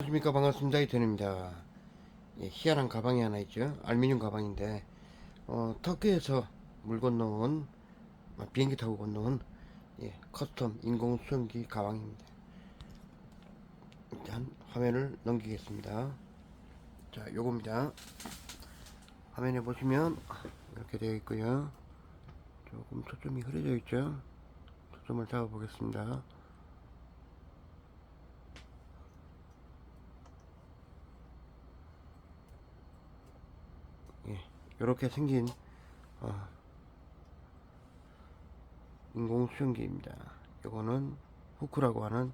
안녕하십니까. 반갑습니다. 이태현입니다. 예, 희한한 가방이 하나 있죠. 알루미늄 가방인데 어, 터키에서 물 건너온 아, 비행기 타고 건너온 예, 커스텀 인공 수영기 가방입니다. 일단 화면을 넘기겠습니다. 자 요겁니다. 화면에 보시면 이렇게 되어 있고요. 조금 초점이 흐려져 있죠. 초점을 잡아 보겠습니다 이렇게 생긴 어, 인공 수영기입니다. 이거는 후크라고 하는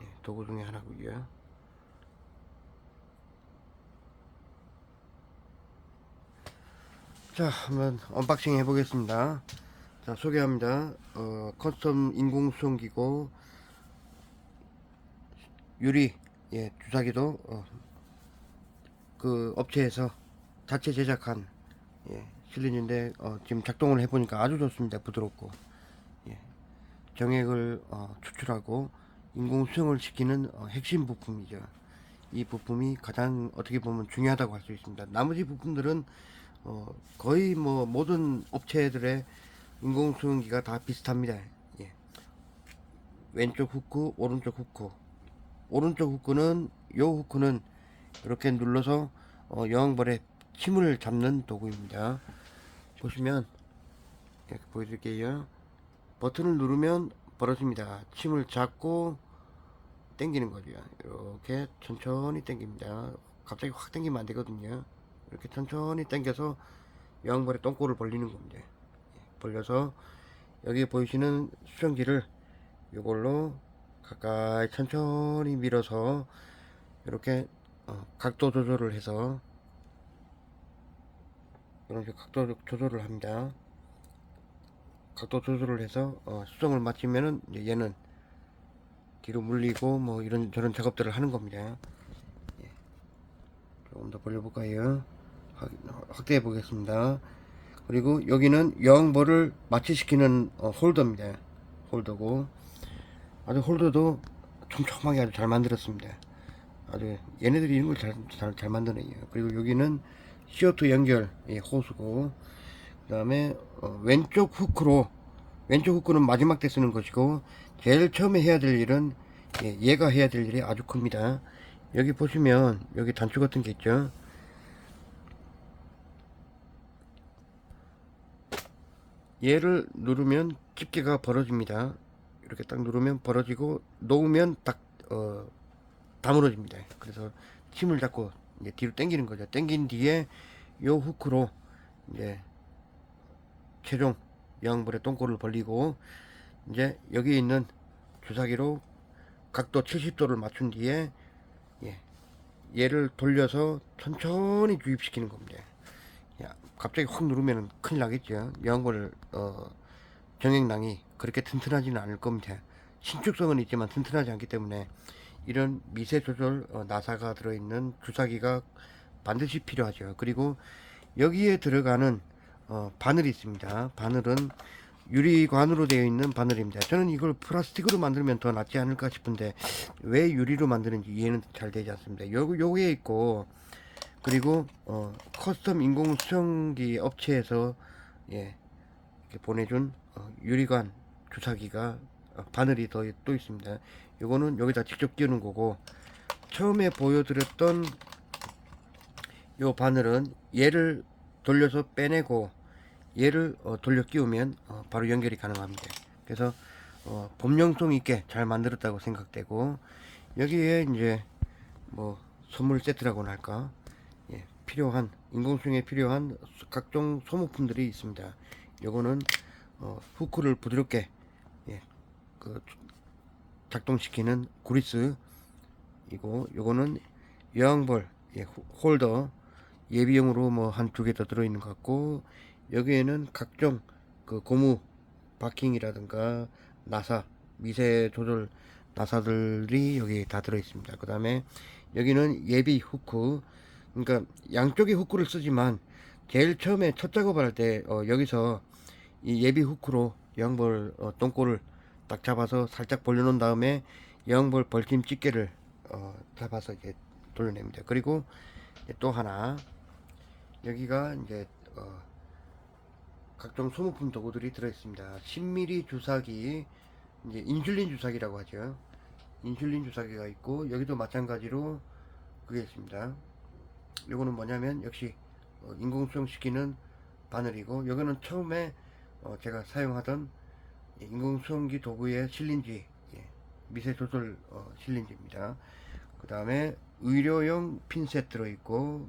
예, 도구 중에 하나고요. 자, 한번 언박싱 해보겠습니다. 자, 소개합니다. 어, 커스텀 인공 수영기고 유리 예, 주사기도 어, 그 업체에서 자체 제작한 예, 실린인데 어, 지금 작동을 해보니까 아주 좋습니다. 부드럽고 예, 정액을 어, 추출하고 인공 수영을 시키는 어, 핵심 부품이죠. 이 부품이 가장 어떻게 보면 중요하다고 할 수 있습니다. 나머지 부품들은 어, 거의 뭐 모든 업체들의 인공 수영기가 다 비슷합니다. 예. 왼쪽 후크, 오른쪽 후크. 오른쪽 후크는 요 후크는 이렇게 눌러서 어, 여왕벌의 힘을 잡는 도구입니다. 보시면 이렇게 보여드릴게요. 버튼을 누르면 벌어집니다. 침을 잡고 당기는 거죠. 이렇게 천천히 당깁니다. 갑자기 확 당기면 안 되거든요. 이렇게 천천히 당겨서 여왕벌의 똥꼬를 벌리는 겁니다. 예, 벌려서 여기 보이시는 수정기를 이걸로 가까이 천천히 밀어서 이렇게 어, 각도 조절을 해서 이렇게 각도 조절을 합니다. 각도 조절을 해서 어, 수정을 마치면은 얘는 뒤로 물리고 뭐 이런 저런 작업들을 하는 겁니다. 예. 조금 더 벌려볼까요? 확, 확대해 보겠습니다. 그리고 여기는 여왕벌을 마취시키는 어, 홀더입니다. 홀더고 아주 홀더도 촘촘하게 아주 잘 만들었습니다. 아주 얘네들이 이런 걸잘잘잘 만드네요. 그리고 여기는 CO2 연결 예, 호수고 그 다음에 어, 왼쪽 후크로 왼쪽 후크는 마지막 때 쓰는 것이고 제일 처음에 해야 될 일은 예, 얘가 해야 될 일이 아주 큽니다. 여기 보시면 여기 단추 같은 게 있죠. 얘를 누르면 집게가 벌어집니다. 이렇게 딱 누르면 벌어지고 놓으면 딱 어, 다물어집니다. 그래서 힘을 잡고 이제 뒤로 당기는 거죠. 당긴 뒤에 요 후크로 이제 최종 양불의 똥꼬를 벌리고 이제 여기 있는 주사기로 각도 70도를 맞춘 뒤에 예, 얘를 돌려서 천천히 주입시키는 겁니다. 야, 갑자기 확 누르면 큰일 나겠죠. 여왕벌 어, 정액낭이 그렇게 튼튼하지는 않을 겁니다. 신축성은 있지만 튼튼하지 않기 때문에 이런 미세 조절 어, 나사가 들어있는 주사기가 반드시 필요하죠. 그리고 여기에 들어가는 어, 바늘이 있습니다. 바늘은 유리관으로 되어 있는 바늘입니다. 저는 이걸 플라스틱으로 만들면 더 낫지 않을까 싶은데 왜 유리로 만드는지 이해는 잘 되지 않습니다. 요 요게 있고 그리고 어, 커스텀 인공 수정기 업체에서 예, 보내준 어, 유리관 주사기가 어, 바늘이 더 또 있습니다. 요거는 여기다 직접 끼우는 거고 처음에 보여드렸던 요 바늘은 얘를 돌려서 빼내고 얘를 어, 돌려 끼우면 어, 바로 연결이 가능합니다. 그래서 어, 범용성 있게 잘 만들었다고 생각되고 여기에 이제 뭐 선물 세트라고나 할까 예, 필요한 인공수영에 필요한 각종 소모품들이 있습니다. 요거는 어, 후크를 부드럽게 예, 그 작동시키는 구리스. 이고 요거는 여왕벌 예, 호- 홀더. 예비용으로 뭐 한 두 개 더 들어있는 것 같고 여기에는 각종 그 고무 바킹이라든가 나사 미세 조절 나사들이 여기 다 들어있습니다. 그 다음에 여기는 예비 후크. 그러니까 양쪽에 후크를 쓰지만 제일 처음에 첫 작업을 할 때 어, 여기서 이 예비 후크로 여왕벌 어, 똥꼬를 딱 잡아서 살짝 벌려놓은 다음에 여왕벌 벌침 집게를 어, 잡아서 이제 돌려냅니다. 그리고 또 하나 여기가 이제 어, 각종 소모품 도구들이 들어 있습니다. 10mm 주사기, 이제 인슐린 주사기라고 하죠. 인슐린 주사기가 있고 여기도 마찬가지로 그게 있습니다. 요거는 뭐냐면 역시 어, 인공 수용시키는 바늘이고 여기는 처음에 어, 제가 사용하던 인공 수용기 도구의 실린지 예, 미세 조절 어, 실린지입니다. 그 다음에 의료용 핀셋 들어있고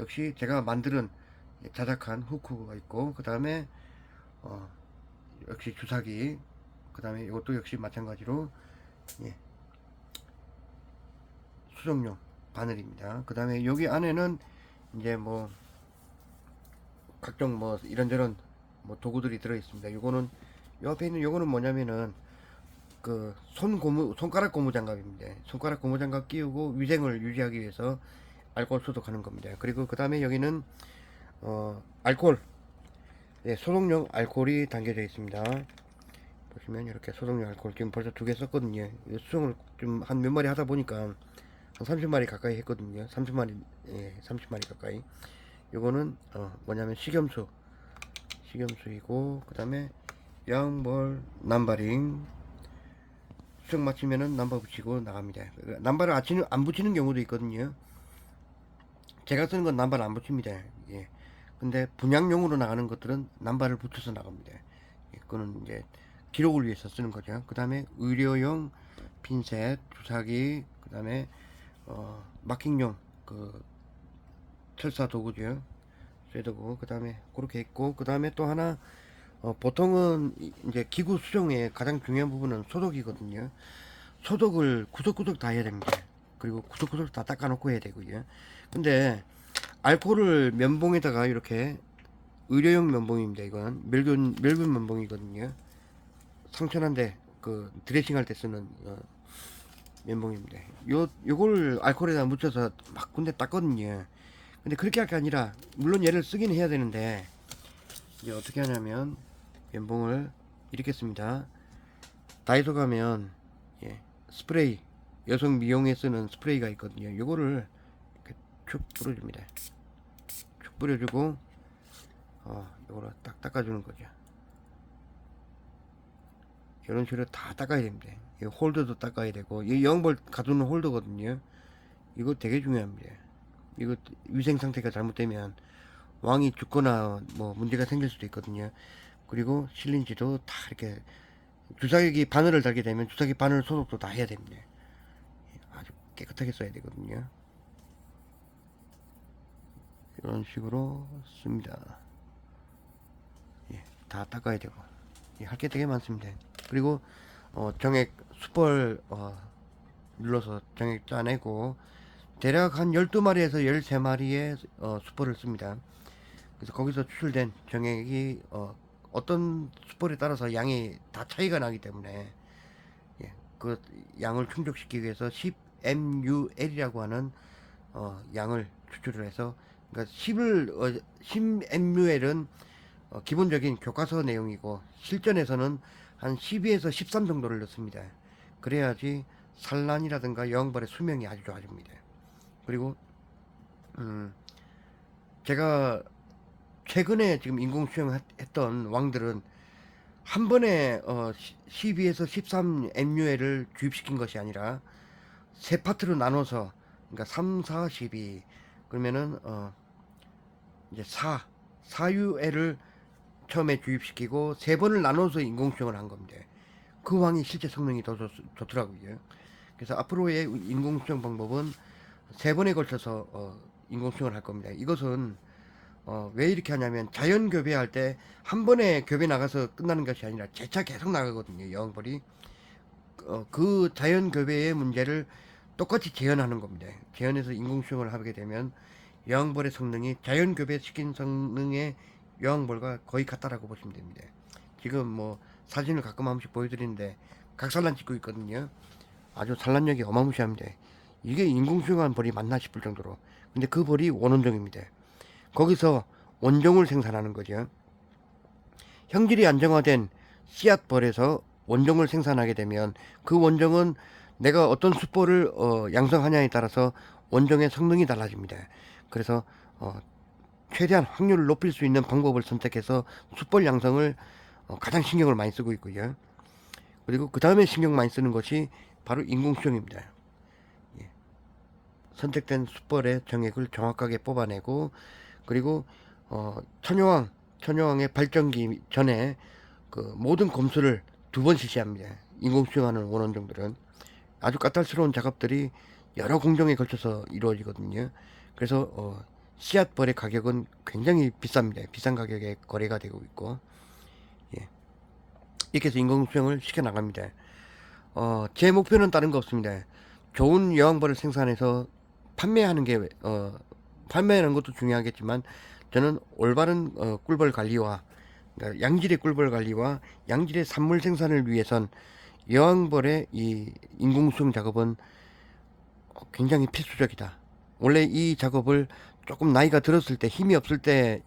역시 제가 만드는 자작한 후크가 있고 그 다음에 어, 역시 주사기 그 다음에 이것도 역시 마찬가지로 예, 수정용 바늘입니다. 그 다음에 여기 안에는 이제 뭐 각종 뭐 이런저런 뭐 도구들이 들어 있습니다. 요거는 요 앞에 있는 요거는 뭐냐면은 그 손 고무 손가락 고무 장갑입니다. 손가락 고무 장갑 끼우고 위생을 유지하기 위해서 알코올 소독하는 겁니다. 그리고 그 다음에 여기는 어 알코올 네, 소독용 알코올이 담겨져 있습니다. 보시면 이렇게 소독용 알코올 지금 벌써 두 개 썼거든요. 이 수정을 좀 한 몇 마리 하다 보니까 한 30마리 가까이 했거든요. 30마리 예, 30마리 가까이. 요거는 어 뭐냐면 식염수 식염수이고 그 다음에 양벌 남바링 수정 마치면은 남바 붙이고 나갑니다. 그 남바를 아치는 안 붙이는 경우도 있거든요. 제가 쓰는 건 남바를 안 붙입니다. 예. 근데 분양용으로 나가는 것들은 남바를 붙여서 나갑니다. 예, 그거는 이제 기록을 위해서 쓰는 거죠. 그 다음에 의료용 핀셋, 주사기, 그 다음에 어, 마킹용 그 철사 도구죠. 쇠도구. 그 다음에 그렇게 있고, 그 다음에 또 하나 어, 보통은 이- 이제 기구 수정의 가장 중요한 부분은 소독이거든요. 소독을 구석구석 다 해야 됩니다. 그리고 구석구석 다 닦아놓고 해야 되고요. 근데 알코올을 면봉에다가 이렇게 의료용 면봉입니다. 이건 멸균 멸균 면봉이거든요. 상처난데 그 드레싱 할 때 쓰는 어, 면봉입니다. 요 요걸 알코올에다 묻혀서 막 군데 닦거든요. 근데 그렇게 할 게 아니라 물론 얘를 쓰긴 해야 되는데 이제 어떻게 하냐면 이렇게 씁니다. 다이소 가면 예, 스프레이 여성 미용에 쓰는 스프레이가 있거든요. 요거를 이렇게 쭉 뿌려줍니다. 쭉 뿌려주고 어 요거를 딱 닦아주는 거죠. 이런 식으로 다 닦아야 됩니다. 이 홀더도 닦아야 되고 이 영벌 가두는 홀더거든요. 이거 되게 중요합니다. 이거 위생 상태가 잘못되면 왕이 죽거나 뭐 문제가 생길 수도 있거든요. 그리고 실린지도 다 이렇게 주사기 바늘을 달게 되면 주사기 바늘 소독도 다 해야 됩니다. 아주 깨끗하게 써야 되거든요. 이런 식으로 씁니다. 예, 다 닦아야 되고 예, 할게 되게 많습니다. 그리고 어, 정액 수벌 어, 눌러서 정액 짜내고 대략 한 12마리에서 13마리의 어, 수벌을 씁니다. 그래서 거기서 추출된 정액이 어, 어떤 수벌에 따라서 양이 다 차이가 나기 때문에 예, 그 양을 충족시키기 위해서 10MUL이라고 하는 어, 양을 추출을 해서 그러니까 10을 어, 10MUL은 어, 기본적인 교과서 내용이고 실전에서는 한 12에서 13 정도를 넣습니다. 그래야지 산란이라든가 여왕벌의 수명이 아주 좋아집니다. 그리고 음, 제가 최근에 지금 인공 수영했던 왕들은 한 번에 어, 12에서 13 MUL을 주입시킨 것이 아니라 세 파트로 나눠서 그러니까 3, 4, 12 그러면은 어, 이제 4, 4UL을 처음에 주입시키고 세 번을 나눠서 인공 수영을 한 겁니다. 그 왕이 실제 성능이 더 좋, 좋더라고요. 그래서 앞으로의 인공 수영 방법은 세 번에 걸쳐서 어, 인공 수영을 할 겁니다. 이것은 어, 왜 이렇게 하냐면 자연 교배할 때 한 번에 교배 나가서 끝나는 것이 아니라 재차 계속 나가거든요. 여왕벌이 어, 그 자연 교배의 문제를 똑같이 재현하는 겁니다. 재현해서 인공 수영을 하게 되면 여왕벌의 성능이 자연 교배 시킨 성능의 여왕벌과 거의 같다라고 보시면 됩니다. 지금 뭐 사진을 가끔 한 번씩 보여드리는데 각산란 찍고 있거든요. 아주 산란력이 어마무시합니다. 이게 인공 수용한 벌이 맞나 싶을 정도로. 근데 그 벌이 원원종입니다. 거기서 원종을 생산하는 거죠. 형질이 안정화된 씨앗벌에서 원종을 생산하게 되면 그 원종은 내가 어떤 수법을 어, 양성하냐에 따라서 원종의 성능이 달라집니다. 그래서 어, 최대한 확률을 높일 수 있는 방법을 선택해서 숯벌 양성을 어, 가장 신경을 많이 쓰고 있고요. 그리고 그 다음에 신경 많이 쓰는 것이 바로 인공 수용입니다. 예. 선택된 숯벌의 정액을 정확하게 뽑아내고 그리고 어, 천여왕 천여왕의 발전기 전에 그 모든 검수를 두 번 실시합니다. 인공 수용하는 원원종들은 아주 까탈스러운 작업들이 여러 공정에 걸쳐서 이루어지거든요. 그래서 어, 씨앗 벌의 가격은 굉장히 비쌉니다. 비싼 가격에 거래가 되고 있고 예. 이렇게 해서 인공 수용을 시켜 나갑니다. 어, 제 목표는 다른 거 없습니다. 좋은 여왕벌을 생산해서 판매하는 게 어, 판매하는 것도 중요하겠지만 저는 올바른 어, 꿀벌 관리와 그러니까 양질의 꿀벌 관리와 양질의 산물 생산을 위해선 여왕벌의 이 인공 수용 작업은 어, 굉장히 필수적이다. 원래 이 작업을 조금 나이가 들었을 때 힘이 없을 때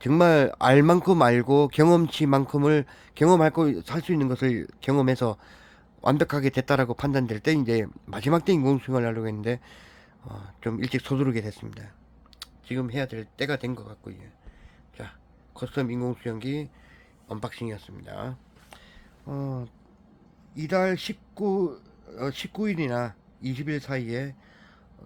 정말 알 만큼 알고 경험치만큼을 경험하고 살 수 있는 것을 경험해서 완벽하게 됐다라고 판단될 때 이제 마지막 때 인공수용을 하려고 했는데 어, 좀 일찍 서두르게 됐습니다. 지금 해야 될 때가 된 것 같고요. 자, 커스텀 인공수용기 언박싱이었습니다. 어, 이달 19, 어, 19일이나 20일 사이에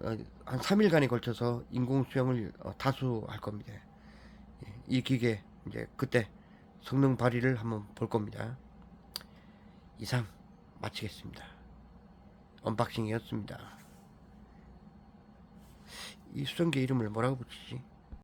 어, 한 3일간에 걸쳐서 인공수영을 어, 다수 할 겁니다. 예, 이 기계 이제 그때 성능 발휘를 한번 볼 겁니다. 이상 마치겠습니다. 언박싱이었습니다. 이 수정기 이름을 뭐라고 붙이지?